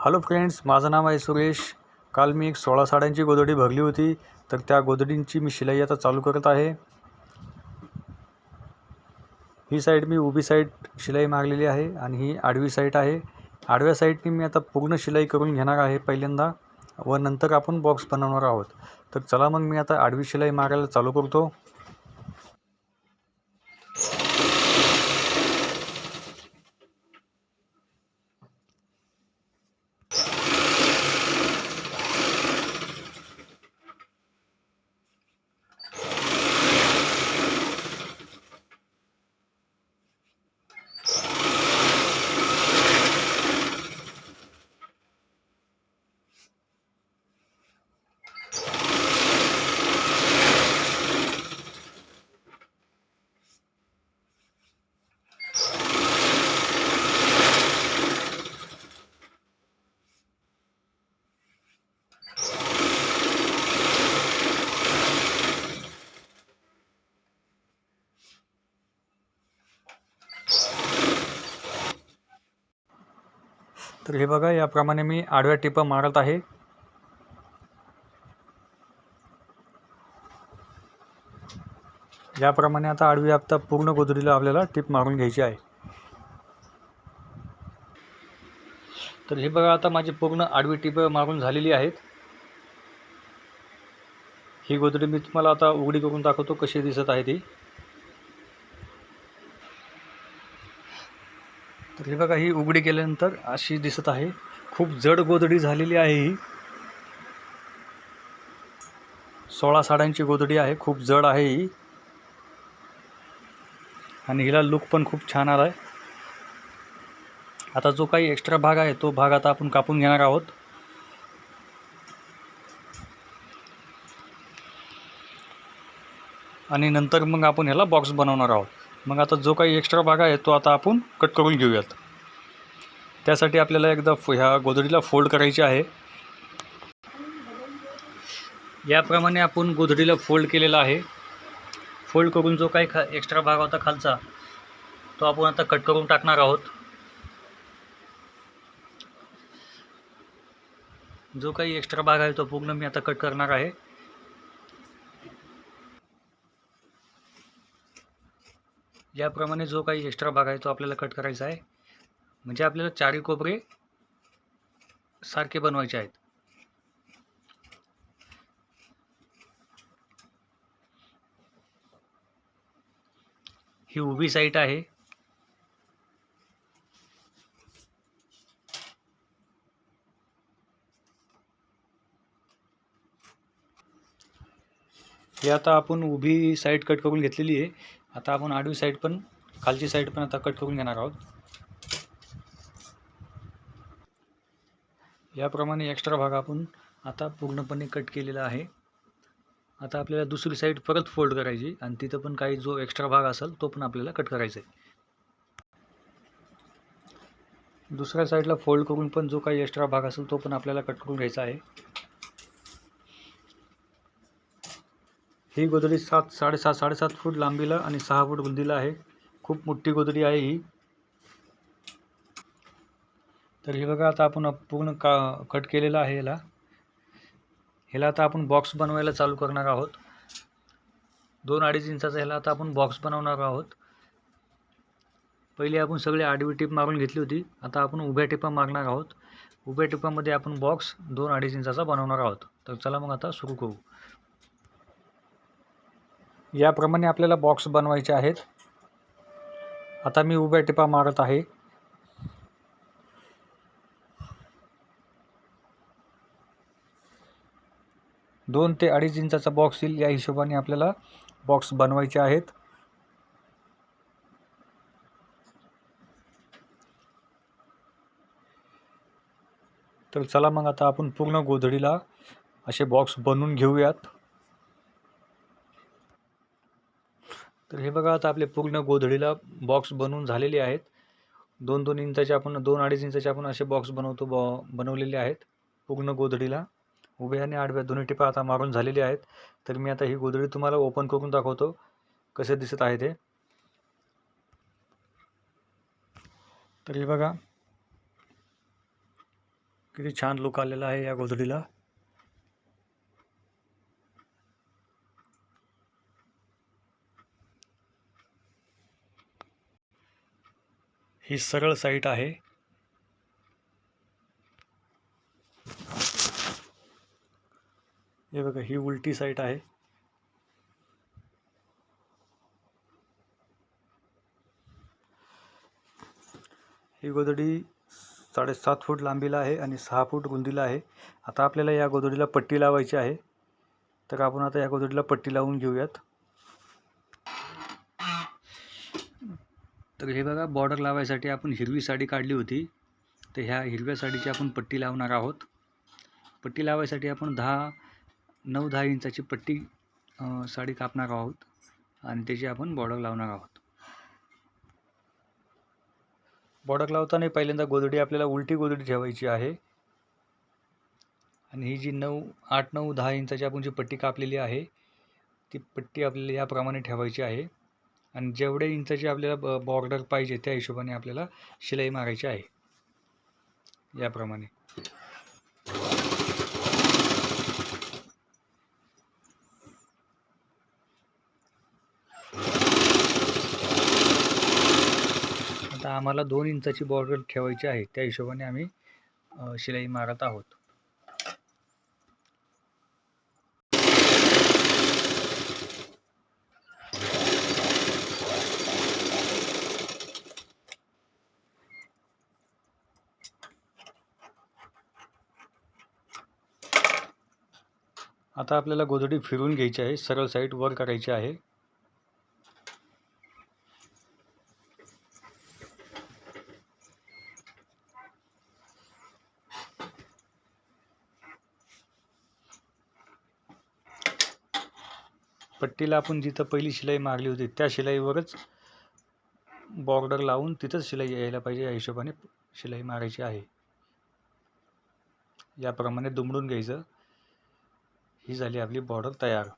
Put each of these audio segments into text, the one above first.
Hello friends माझं नाव आहे सुरेश. काल मी एक सोळा साड्यांची गोदडी भरली होती तर त्या गोदडींची मी शिलाई आता चालू करत आहे. ही साईड मी उभी साईड शिलाई मारलेली आहे आणि ही आडवी साईड आहे. आडव्या साईडनी मी आता पूर्ण शिलाई करून घेणार आहे पहिल्यांदा व नंतर आपण बॉक्स बनवणार आहोत. तर चला मग मी आता आडवी शिलाई मारायला चालू करतो. तर हे बघा याप्रमाणे मी आडव्या टिपा मारत आहे. याप्रमाणे आता आडवी आपता पूर्ण गोदडीला आपल्याला टिप मारून घ्यायची आहे. तर हे बघा आता माझी पूर्ण आडवी टिप मारून झालेली आहेत. ही गोदडी मी तुम्हाला आता उघडी करून दाखवतो कशी दिसत आहे ती. हे बघा ही उघडी केल्यानंतर अशी दिसत आहे. खूप जड गोधडी झालेली आहे ही. सोळा साड्यांची गोधडी आहे खूप जड आहे ही. आणि हिला लुक पण खूप छान आला आहे आता जो काही एक्स्ट्रा भाग आहे तो भाग आता आपण कापून घेणार आहोत. आणि नंतर मग आपण ह्याला बॉक्स बनवणार आहोत. मग आता जो काही एक्स्ट्रा भाग आहे तो आता आपण कट करून घेऊयात. त्यासाठी आपल्याला एकदा ह्या गोधडीला फोल्ड करायची आहे. याप्रमाणे आपण गोधडीला फोल्ड केलेला आहे. फोल्ड करून जो काही खा एक्स्ट्रा भाग होता खालचा तो आपण आता कट करून टाकणार आहोत. जो काही एक्स्ट्रा भाग आहे तो पूर्ण मी आता कट करणार आहे. याप्रमाणे जो काही एक्स्ट्रा भाग आहे तो आपल्याला कट करायचा आहे. म्हणजे आपल्याला चारी कोपरे सारखे बनवायचे आहेत. ही उभी साईट आहे. हे आता आपण उभी साईड कट करून घेतलेली आहे. आता आपण आडवी साईड पण खालची साईड पण आता कट करून घेणार आहोत. याप्रमाणे एक्स्ट्रा भाग आपण आता पूर्णपणे कट केलेला आहे. आता आपल्याला दुसरी साईड परत फोल्ड करायची आणि तिथं पण काही जो एक्स्ट्रा भाग असेल तो पण आपल्याला कट करायचा आहे. दुसऱ्या साईडला फोल्ड करून पण जो काही एक्स्ट्रा भाग असेल तो पण आपल्याला कट करून घ्यायचा आहे. ही गोदडी सात साडेसात साडेसात फूट लांबीला आणि सहा फूट रुंदीला आहे. खूप मोठी गोदडी आहे ही. तर हे बघा आता आपण पूर्ण का कट केलेलं आहे याला. ह्याला आता आपण बॉक्स बनवायला चालू करणार आहोत. दोन अडीच इंचाचा ह्याला आता आपण बॉक्स बनवणार आहोत. पहिले आपण सगळे आडवी टिप मारून घेतली होती. आता आपण उभ्या टिपा मारणार आहोत. उभ्या टिपामध्ये आपण बॉक्स दोन अडीच इंचाचा बनवणार आहोत. तर चला मग आता सुरू करू. याप्रमाणे आपल्याला बॉक्स बनवायचे आहेत. आता मी उभ्या टिपा मारत आहे. दोन ते अडीच इंचाचा बॉक्स येईल. या हिशोबाने आपल्याला बॉक्स बनवायचे आहेत. तर चला मग आता आपण पूर्ण गोधडीला असे बॉक्स बनवून घेऊयात. तर हे बघा आता आपले पूर्ण गोधडीला बॉक्स बनवून झालेले आहेत. दोन दोन इंचाचे आपण दोन अडीच इंचाचे आपण असे बॉक्स बनवतो बॉ बनवलेले आहेत. पूर्ण गोधडीला. उभ्या आणि आडव्या दोन्ही टिपा आता मारून झालेली आहेत. तर मी आता ही गोधडी तुम्हाला ओपन करून दाखवतो. कसे दिसत आहे ते. तर हे बघा. किती छान लुक आलेला आहे या गोधडीला. ही सरळ साईट आहे. हे बघा ही उलटी साईट आहे. ही गोदडी साडेसात फूट लांबीला आहे आणि सहा फूट रुंदीला आहे. आता आपल्याला या गोदडीला पट्टी लावायची आहे. तर आपण आता या गोदडीला पट्टी लावून घेऊयात. तर हे बघा बॉर्डर लावायसाठी आपण हिरवी साडी काढली होती. तर ह्या हिरव्या साडीची आपण पट्टी लावणार आहोत. पट्टी लावायसाठी आपण दहा नऊ दहा इंचाची पट्टी साडी कापणार आहोत आणि त्याची आपण बॉर्डर लावणार आहोत. बॉर्डर लावताना पहिल्यांदा गोधडी आपल्याला उलटी गोधडी ठेवायची आहे. आणि ही जी नऊ आठ नऊ दहा इंचाची आपण जी पट्टी कापलेली आहे ती पट्टी आपल्याला याप्रमाणे ठेवायची आहे. आणि जेवढे इंचाची आपल्याला ब बॉर्डर पाहिजे त्या हिशोबाने आपल्याला शिलाई मारायची आहे. याप्रमाणे आता आम्हाला दोन इंचाची बॉर्डर ठेवायची आहे त्या हिशोबाने आम्ही शिलाई मारत आहोत. आता आपल्याला गोधडी फिरून घ्यायची आहे सरळ साईड वर करायची आहे. पट्टीला आपण जिथं पहिली शिलाई मारली होती त्या शिलाईवरच बॉर्डर लावून तिथंच शिलाई यायला पाहिजे. या हिशोबाने शिलाई मारायची आहे. याप्रमाणे दुमडून घ्यायचं. ही झाली आपली बॉर्डर तयार.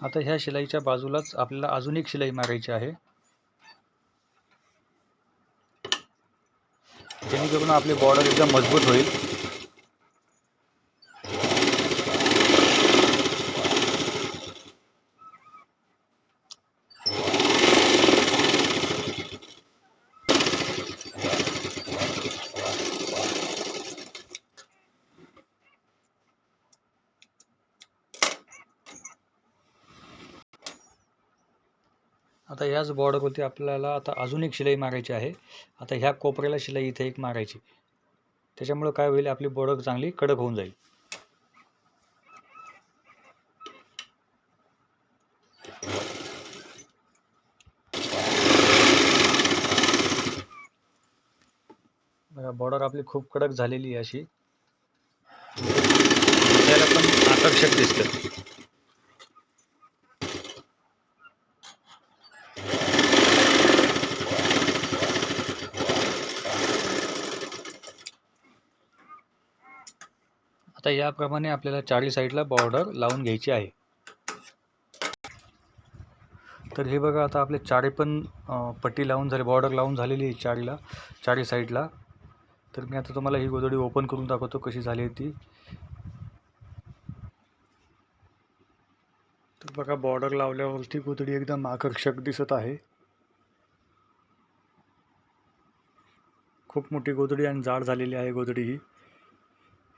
आता ह्या शिलाईच्या बाजूलाच आपल्याला अजून एक शिलाई मारायची आहे. जेणेकरून आपली बॉर्डर एकदम मजबूत होईल. आता ह्याच बॉर्डरवरती आपल्याला आता अजून एक शिलाई मारायची आहे. आता ह्या कोपऱ्याला शिलाई इथे एक मारायची. त्याच्यामुळं काय होईल आपली बॉर्डर चांगली कडक होऊन जाईल. बॉर्डर आपली खूप कडक झालेली आहे अशी. आपल्याला पण आकर्षक दिसतं. आता याप्रमाणे आपल्याला चारही साईडला बॉर्डर लावून घ्यायची आहे. तर हे बघा आता आपले चारी पण पट्टी लावून झाली बॉर्डर लावून झालेली आहे चारीला चारी साईडला. तर मी आता तुम्हाला ही गोदडी ओपन करून दाखवतो कशी झाली ती. तर बघा बॉर्डर लावल्यावरती गोधडी एकदम आकर्षक दिसत आहे. खूप मोठी गोदडी आणि जाड झालेली आहे गोधडी ही.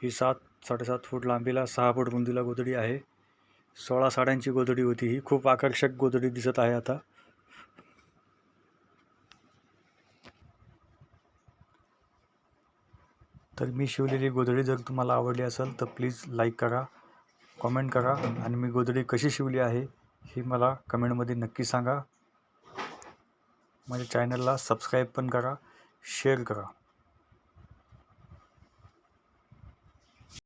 ही सात साडेसात फूट लांबीला सहा फूट रुंदीला गोधडी आहे. सोळा साड्यांची गोधडी होती ही. खूप आकर्षक गोधडी दिसत आहे आता. तर मी शिवलेली गोधडी जर तुम्हाला आवडली असेल तर प्लीज लाईक करा कॉमेंट करा आणि मी गोधडी कशी शिवली आहे ही मला कमेंटमध्ये नक्की सांगा. माझ्या चॅनलला सबस्क्राईब पण करा शेअर करा.